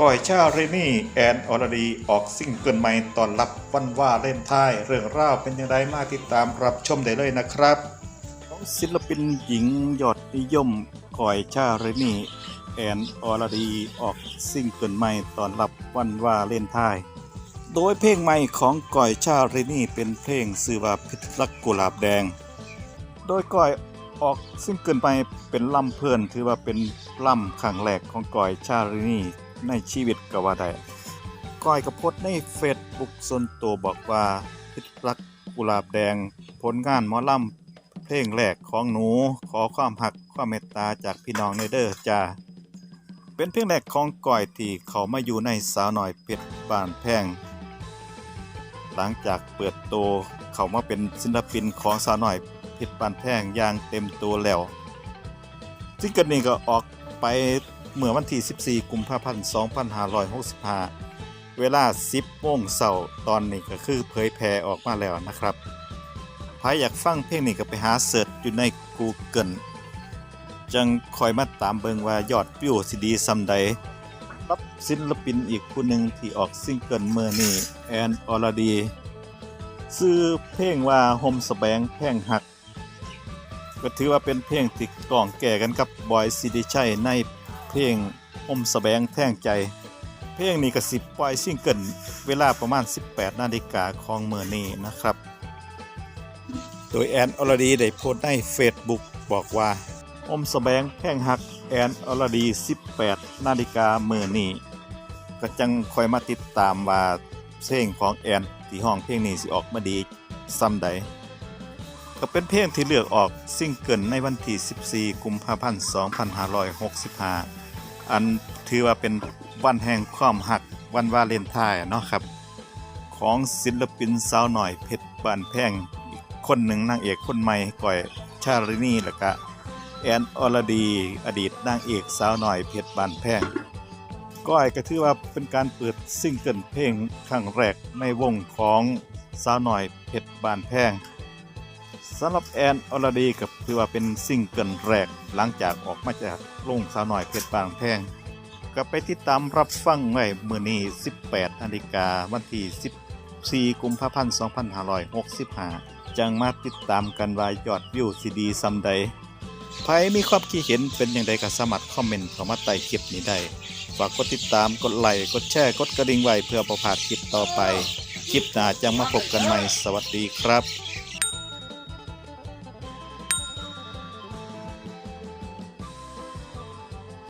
ก้อยชาเรนี่แอนออรดีออกซิ่งเกินใหม่ตอนรับวันว่าเล่นท้าย เรื่องราวเป็นยังไงมาติดตามรับชมได้เลยนะครับของศิลปินหญิงยอดนิยมก้อยชาเรนี่แอนออรดีออกซิ่งเกินใหม่ตอนรับวันว่าเล่นท้าย โดยเพลงใหม่ของก้อยชาเรนี่เป็นเพลงชื่อว่าพิษรักกุหลาบแดง โดยก้อยออกซิ่งเกินไปเป็นล่ำเพื่อนถือว่าเป็นล่ำครั้งแรกของก้อยชาเรนี่ ในชีวิตก็ว่าได้ก้อยก็โพสต์ในเฟซบุ๊กส่วนตัวบอกว่าพิษรักกุหลาบแดง ผลงานหมอล่ำเพลงแรกของหนูขอความหักความเมตตาจากพี่น้องในเดอ้อจ้าเป็นเพลงแรกของก้อยที่เขามาอยู่ในสาวหน่อยเพชรบ้านแพงหลังจากเปิดโตวเขามาเป็นศิลปินของสาวหน่อยเพชรบ้านแพงอย่างเต็มตัวแล้วซิงเกิลนี้ก็ออกไป เมื่อวันที่ 14 กุมภาพันธ์ 2565 เวลา 10โมงเช้าตอนนี้ก็คือเผยแพร่ออกมาแล้วนะครับใครอยากฟังเพลงนี้ก็ไปหาเสิร์ชอยู่ใน Google จังคอยมาตามเบิงว่ายอดวิวสิดีซำใดรับศิลปินอีกผู้หนึ่งที่ออกซิงเกิลเมื่อนี้แอนอรดีซื้อเพลงว่าโฮมสแบงแพงหัก ก็ถือว่าเป็นเพลงติดกล่องแก่กันกับบอยซิดิชัยใน เพลงโฮมสแบงแท่งใจ เพลงนี้ก็สิบปล่อยซิงเกิลเวลาประมาณ 18 นาฬิกาของเมื่อนี้นะครับ โดยแอนอรดีได้โพสต์ใน Facebook บอกว่า อมสแบงแพ่งหักแอนอรดี 18 นาฬิกาเมื่อนี้ก็จังคอยมาติดตามว่าเพลงของแอนที่ห้องเพลงนี้สิออกมาดีซ้ำใดก็เป็นเพลงที่เลือกออกซิงเกิลในวันที่ 14 กุมภาพันธ์ 2565 อันถือว่าเป็นวันแห่งความหักวันวาเลนไทน์เนาะครับ ของศิลปินสาวหน่อยเพชรบานแพงอีกคนหนึ่งนางเอกคนใหม่ก่อยชาลินีแล้วก็แอนอรดี อดีตนางเอกสาวหน่อยเพชรบานแพงก้อยก็ถือว่าเป็นการเปิดซิงเกิลเพลงครั้งแรกในวงของสาวหน่อยเพชรบานแพง สำหรับแอนอรดีก็ถือว่าเป็นซิงเกิลแรก หลังจากออกมาจากวงสาวหน่อยเพชรบานแพงก็ไปติดตามรับฟังไว้มือนี้ 18นาฬิกาวันที่ 14 กุมภาพันธ์ 2565 จังมาติดตามกันว่ายอดวิวสิดีซำใดใครมีความคิดเห็นเป็นอย่างไรก็สามารถคอมเมนต์เข้ามาใต้คลิปนี้ได้ฝากกดติดตามกดไลค์กดแชร์กดกระดิ่งไว้เพื่อประพาดคลิปต่อไป คลิปหน้าจะมาพบกันใหม่สวัสดีครับ